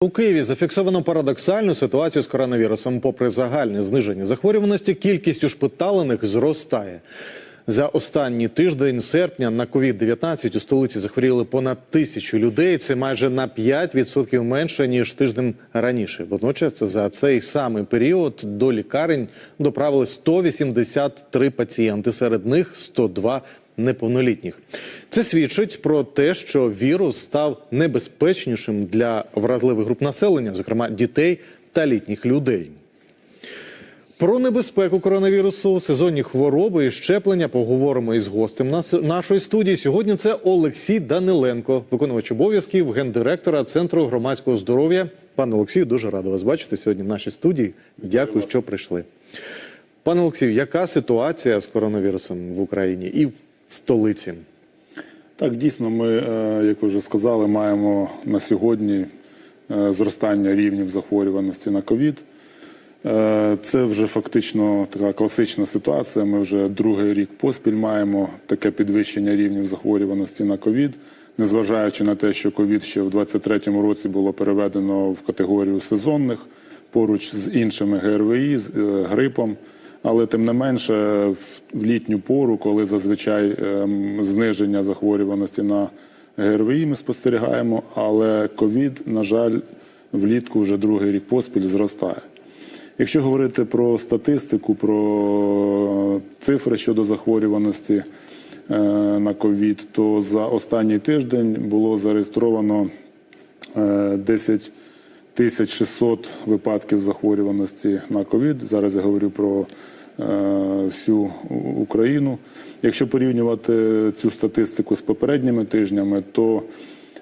У Києві зафіксовано парадоксальну ситуацію з коронавірусом. Попри загальне зниження захворюваності, кількість ушпиталених зростає. За останній тиждень серпня на COVID-19 у столиці захворіли понад тисячу людей. Це майже на 5% менше ніж тиждень раніше. Водночас за цей самий період до лікарень доправили 183 пацієнти. Серед них 102 неповнолітніх. Це свідчить про те, що вірус став небезпечнішим для вразливих груп населення, зокрема дітей та літніх людей. Про небезпеку коронавірусу, сезонні хвороби і щеплення поговоримо із гостем нашої студії. Сьогодні це Олексій Даниленко, виконувач обов'язків гендиректора Центру громадського здоров'я. Пане Олексію, дуже радий вас бачити сьогодні в нашій студії. Дякую, що прийшли. Пане Олексію, яка ситуація з коронавірусом в Україні і в столиці? Так, дійсно, ми, е, як ви вже сказали, маємо на сьогодні е, зростання рівнів захворюваності на ковід. Е, Це вже фактично така класична ситуація. Ми вже другий рік поспіль маємо таке підвищення рівнів захворюваності на ковід, незважаючи на те, що ковід ще в 2023 році було переведено в категорію сезонних поруч з іншими ГРВІ, з грипом. Але тим не менше, в- літню пору, коли зазвичай ем, зниження захворюваності на ГРВІ ми спостерігаємо, але ковід, на жаль, влітку вже другий рік поспіль зростає. Якщо говорити про статистику, про цифри щодо захворюваності е, на ковід, то за останній тиждень було зареєстровано е, 10 тисяч 600 випадків захворюваності на ковід. Зараз я говорю про е, всю Україну. Якщо порівнювати цю статистику з попередніми тижнями, то е, е,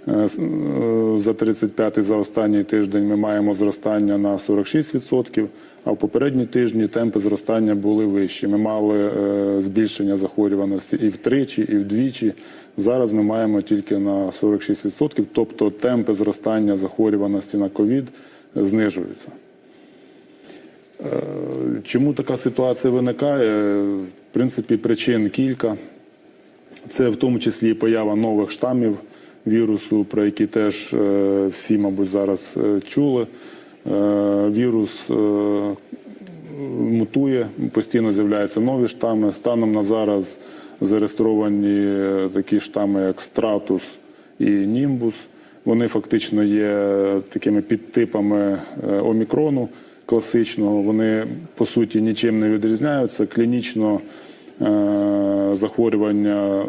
за 35-й за останній тиждень ми маємо зростання на 46%, а в попередні тижні темпи зростання були вищі. Ми мали е, збільшення захворюваності і втричі, і вдвічі. Зараз ми маємо тільки на 46%, тобто темпи зростання захворюваності на ковід знижуються. Е, Чому така ситуація виникає? В принципі, причин кілька. Це в тому числі поява нових штамів вірусу, про які теж е, всі, мабуть, зараз е, чули. Е, Вірус мутує, постійно з'являються нові штами. Станом на зараз зареєстровані такі штами, як стратус і німбус. Вони фактично є такими підтипами омікрону класичного. Вони по суті нічим не відрізняються. Клінічно захворювання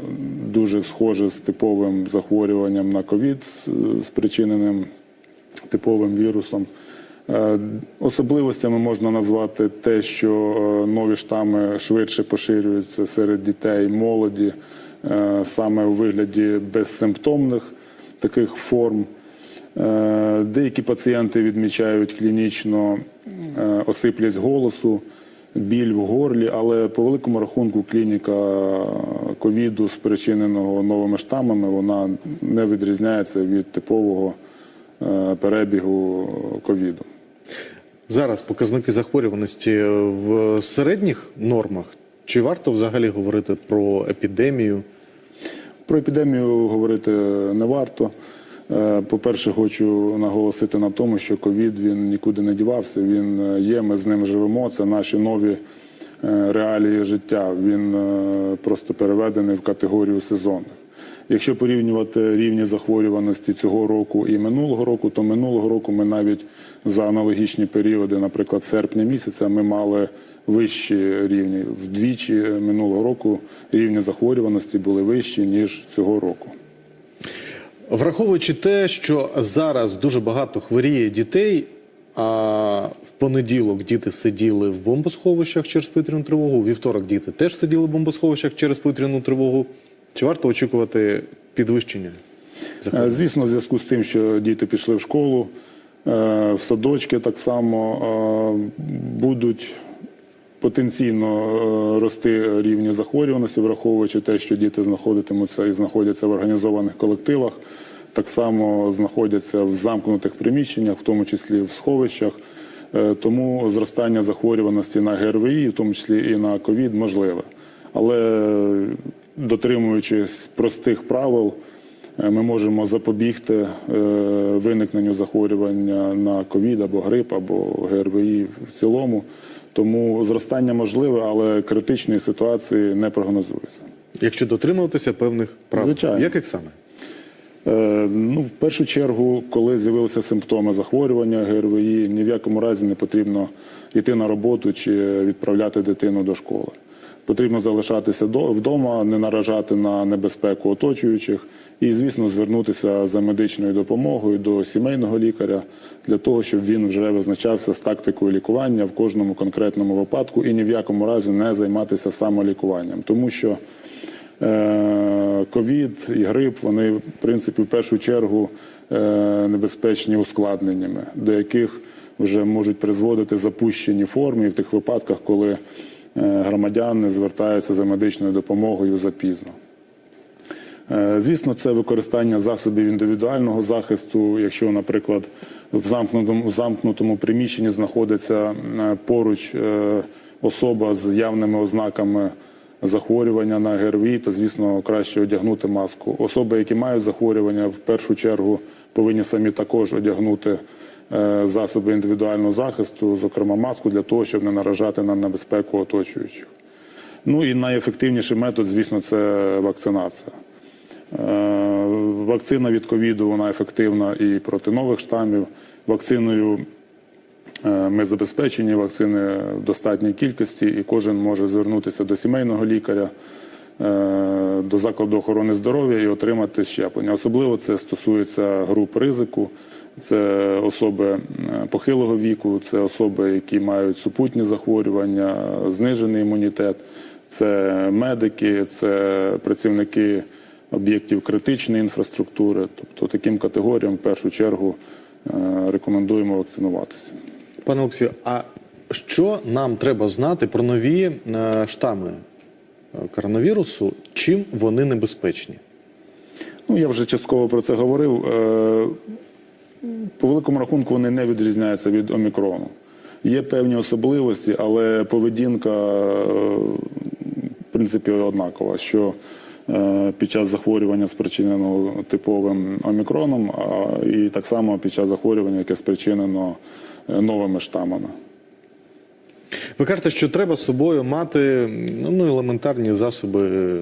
дуже схоже з типовим захворюванням на ковід, спричиненим типовим вірусом. Е, Особливостями можна назвати те, що е, нові штами швидше поширюються серед дітей, молоді, е, саме у вигляді безсимптомних таких форм. Е, Деякі пацієнти відмічають клінічно е, осиплість голосу, біль в горлі, але по великому рахунку клініка ковіду, спричиненого новими штамами, вона не відрізняється від типового е, перебігу ковіду. Зараз показники захворюваності в середніх нормах. Чи варто взагалі говорити про епідемію? Про епідемію говорити не варто. Е, По-перше, хочу наголосити на тому, що ковід він нікуди не дівався. Він е, є, ми з ним живемо. Це наші нові е, реалії життя. Він просто переведений в категорію сезонних. Якщо порівнювати рівні захворюваності цього року і минулого року, то минулого року ми навіть за аналогічні періоди, наприклад, серпня місяця, ми мали вищі рівні. Вдвічі минулого року рівні захворюваності були вищі ніж цього року. Враховуючи те, що зараз дуже багато хворіє дітей, а в понеділок діти сиділи в бомбосховищах через повітряну тривогу, вівторок діти теж сиділи в бомбосховищах через повітряну тривогу. Чи варто очікувати підвищення? Е, Звісно, в зв'язку з тим, що діти пішли в школу, е, в садочки так само е, будуть потенційно е, рости рівні захворюваності, враховуючи те, що діти знаходитимуться і знаходяться в організованих колективах, так само знаходяться в замкнутих приміщеннях, в тому числі в сховищах. Е, Тому зростання захворюваності на ГРВІ, в тому числі і на ковід, можливе. Але дотримуючись простих правил, е, ми можемо запобігти виникненню захворювання на ковід або грип, або ГРВІ в цілому. Тому зростання можливе, але критичної ситуації не прогнозується. Якщо дотримуватися певних правил. Звичайно. Яких саме? Е, Ну, в першу чергу, коли з'явилися симптоми захворювання ГРВІ, ні в якому разі не потрібно йти на роботу чи відправляти дитину до школи. Потрібно залишатися до- вдома, не наражати на небезпеку оточуючих і, звісно, звернутися за медичною допомогою до сімейного лікаря для того, щоб він вже визначався з тактикою лікування в кожному конкретному випадку і ні в якому разі не займатися самолікуванням, тому що Е, ковід і грип, вони, в принципі, в першу чергу е, небезпечні ускладненнями, до яких вже можуть призводити запущені форми в тих випадках, коли е, громадяни звертаються за медичною допомогою запізно. Е, Звісно, це використання засобів індивідуального захисту. Якщо, наприклад, в замкнутому, замкнутому приміщенні знаходиться е, поруч е, особа з явними ознаками захворювання на ГРВІ, то звісно краще одягнути маску. Особи, які мають захворювання, в першу чергу повинні самі також одягнути засоби індивідуального захисту, зокрема маску, для того, щоб не наражати на небезпеку оточуючих. Ну і найефективніший метод, звісно, це вакцинація. Е, Вакцина від ковіду вона ефективна і проти нових штамів. Вакциною е, ми забезпечені, вакцини в достатній кількості, і кожен може звернутися до сімейного лікаря, е, до закладу охорони здоров'я і отримати щеплення. Особливо це стосується груп ризику. Це особи похилого віку, це особи, які мають супутні захворювання, знижений імунітет, це медики, це працівники об'єктів критичної інфраструктури. Тобто таким категоріям в першу чергу е, рекомендуємо вакцинуватися. Пане Олексію, а що нам треба знати про нові е, штами е, коронавірусу? Чим вони небезпечні? Ну, я вже частково про це говорив. По великому рахунку вони не відрізняються від омікрону. Є певні особливості, але поведінка в принципі однакова. Що під час захворювання спричиненого типовим омікроном, і так само під час захворювання, яке спричинено е, новими штамами. Ви кажете, що треба з собою мати ну, ну, елементарні засоби е,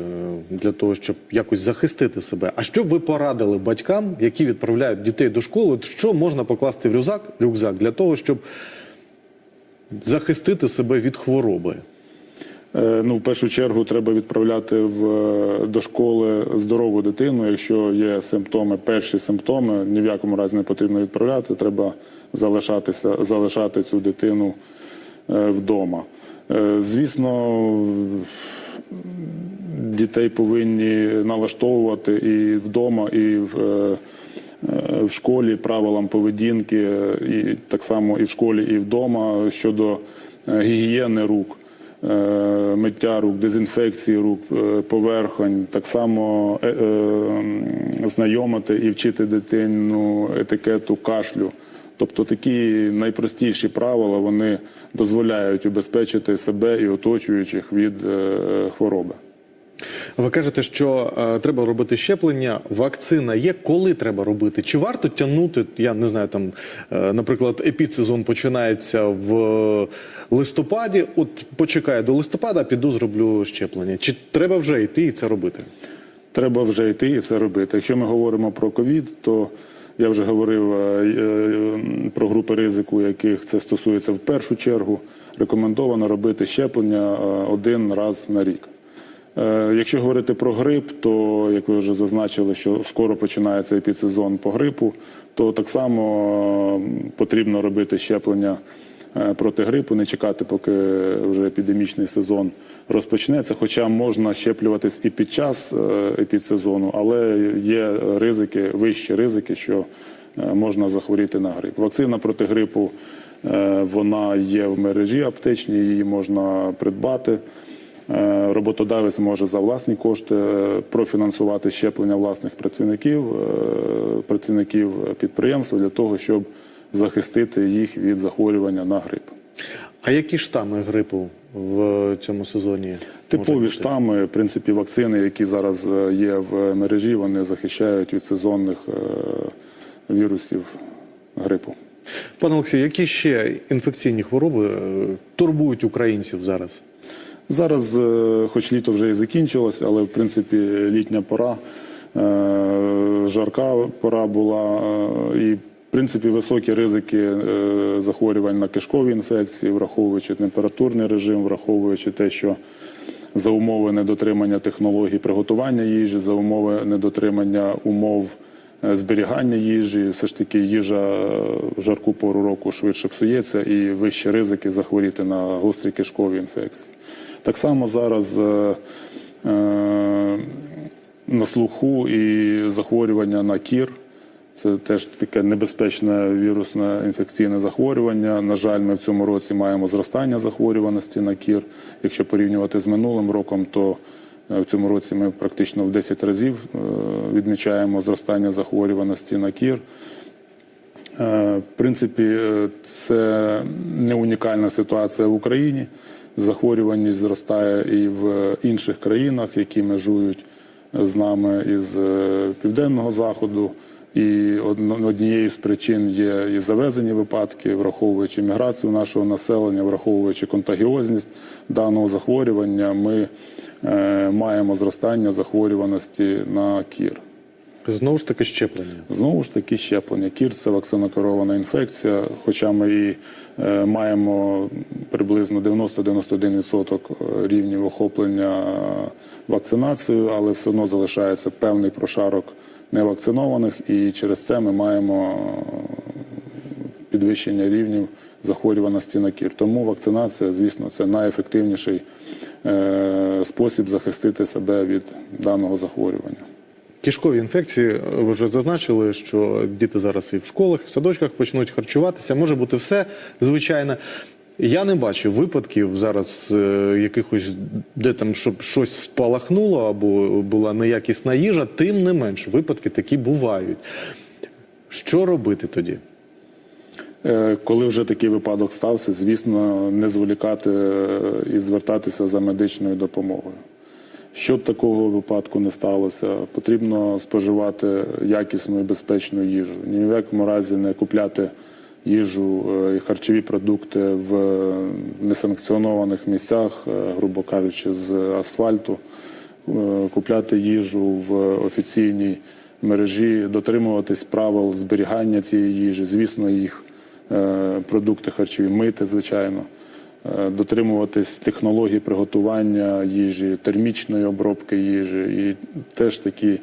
для того, щоб якось захистити себе. А що б ви порадили батькам, які відправляють дітей до школи? Що можна покласти в рюкзак, рюкзак для того, щоб захистити себе від хвороби? Е, Ну, в першу чергу треба відправляти в, е, до школи здорову дитину. Якщо є симптоми, перші симптоми, ні в якому разі не потрібно відправляти. Треба залишатися, залишати цю дитину е, вдома. Звісно, дітей повинні налаштовувати і вдома, і в, в школі правилам поведінки, і так само і в школі, і вдома щодо гігієни рук. Е, Миття рук, дезінфекції рук, е, поверхонь, так само е, знайомити і вчити дитину етикету кашлю. Тобто такі найпростіші правила вони дозволяють убезпечити себе і оточуючих від хвороби. Ви кажете, що е, треба робити щеплення. Вакцина є, коли треба робити? Чи варто тягнути? Я не знаю, там, е, наприклад, епідсезон починається в листопаді. От почекаю до листопада, піду зроблю щеплення. Чи треба вже йти і це робити? Треба вже йти і це робити. Якщо ми говоримо про ковід, то я вже говорив е, е, про групи ризику, яких це стосується в першу чергу. Рекомендовано робити щеплення е, один раз на рік. Е, Якщо говорити про грип, то як ви вже зазначили, що скоро починається епідсезон по грипу, то так само потрібно робити щеплення е, проти грипу, не чекати, поки вже епідемічний сезон розпочнеться. Хоча можна щеплюватись і під час е, епідсезону, але є ризики, вищі ризики, що можна захворіти на грип. Вакцина проти грипу вона є в мережі аптечній, її можна придбати. Е, Роботодавець може за власні кошти е, профінансувати щеплення власних працівників, е, працівників підприємства для того, щоб захистити їх від захворювання на грип. А які штами грипу в цьому сезоні? Типові штами, в принципі, вакцини, які зараз є в мережі, вони захищають від сезонних вірусів грипу. Пане Олексій, які ще інфекційні хвороби турбують українців зараз? Зараз, е, хоч літо вже і закінчилось, але в принципі літня пора, е, жарка пора була, е, і в принципі високі ризики захворювань на кишкові інфекції, враховуючи температурний режим, враховуючи те, що за умови недотримання технологій приготування їжі, за умови недотримання умов зберігання їжі, все ж таки їжа в жарку пору року швидше псується і вищі ризики захворіти на гострі кишкові інфекції. Так само зараз е, е, на слуху і захворювання на кір. Це теж таке небезпечне вірусне інфекційне захворювання. На жаль, ми в цьому році маємо зростання захворюваності на кір. Якщо порівнювати з минулим роком, то е, в цьому році ми практично в 10 разів відмічаємо зростання захворюваності на кір. В принципі, це не унікальна ситуація в Україні. Захворюваність зростає і в інших країнах, які межують з нами із е, південного заходу. І однією з причин є і завезені випадки, враховуючи міграцію нашого населення, враховуючи контагіозність даного захворювання, ми е, маємо зростання захворюваності на кір. Знову ж таки щеплення. Знову ж таки, щеплення. Кір це вакцинокерована інфекція. Хоча ми і е, маємо приблизно 90-91% рівнів охоплення вакцинацією, але все одно залишається певний прошарок невакцинованих, і через це ми маємо підвищення рівнів захворюваності на кір. Тому вакцинація, звісно, це найефективніший е, спосіб захистити себе від даного захворювання. Кишкові інфекції, ви вже зазначили, що діти зараз і в школах, і в садочках почнуть харчуватися. Може бути все звичайно. Я не бачу випадків зараз е, якихось, де там щоб щось спалахнуло або була неякісна їжа. Тим не менш, випадки такі бувають. Що робити тоді? Е, Коли вже такий випадок стався, звісно, не зволікати е, і звертатися за медичною допомогою. Щоб такого випадку не сталося, потрібно споживати якісну і безпечну їжу. Ні в якому разі не купляти їжу е, і харчові продукти в несанкціонованих місцях, е, грубо кажучи, з асфальту, Е, купляти їжу в офіційній мережі, дотримуватись правил зберігання цієї їжі, звісно, їх продукти харчові мити, звичайно, дотримуватись технологій приготування їжі, термічної обробки їжі. І теж такі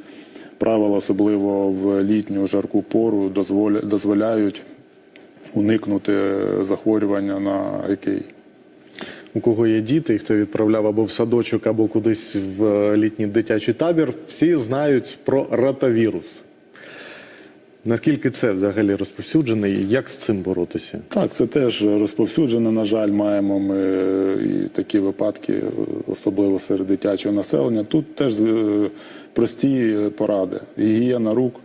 правила, особливо в літню жарку пору, дозволяють уникнути захворювання на гекей. У кого є діти, хто відправляв або в садочок, або кудись в е, літній дитячий табір, всі знають про ротавірус. Наскільки це взагалі розповсюджене і як з цим боротися? Так, це теж розповсюджено. На жаль, маємо ми е, і такі випадки, е, особливо серед дитячого населення. Тут теж е, прості поради: гігієна рук,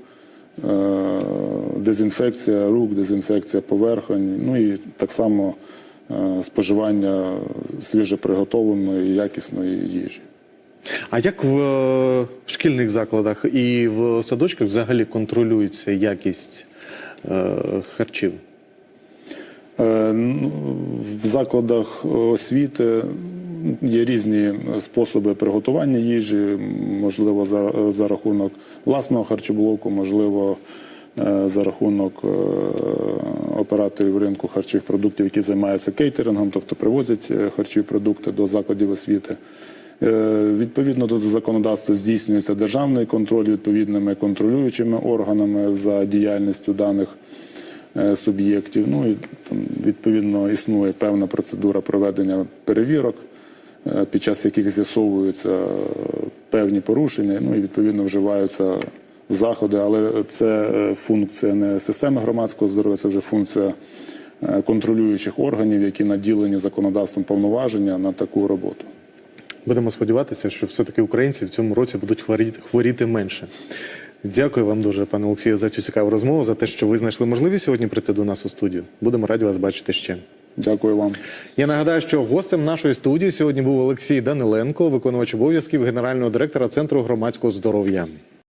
дезінфекція рук, дезінфекція поверхонь, ну і так само споживання свіжеприготовленої якісної їжі. А як в е, шкільних закладах і в садочках взагалі контролюється якість е, харчів? Е, ну, В закладах освіти є різні способи приготування їжі, можливо, за, рахунок власного харчоблоку, можливо, за рахунок операторів ринку харчових продуктів, які займаються кейтерингом, тобто привозять харчові продукти до закладів освіти. Е, Відповідно до законодавства здійснюється державний контроль відповідними контролюючими органами за діяльністю даних е, суб'єктів. Ну і там відповідно існує певна процедура проведення перевірок, е, під час яких з'ясовуються певні порушення. Ну і відповідно вживаються заходи. Але це функція не системи громадського здоров'я, це вже функція контролюючих органів, які наділені законодавством повноваження на таку роботу. Будемо сподіватися, що все-таки українці в цьому році будуть хворіти, хворіти менше. Дякую вам дуже, пане Олексію, за цю цікаву розмову, за те, що ви знайшли можливість сьогодні прийти до нас у студію. Будемо раді вас бачити ще. Дякую вам. Я нагадаю, що гостем нашої студії сьогодні був Олексій Даниленко, виконувач обов'язків генерального директора Центру громадського здоров'я.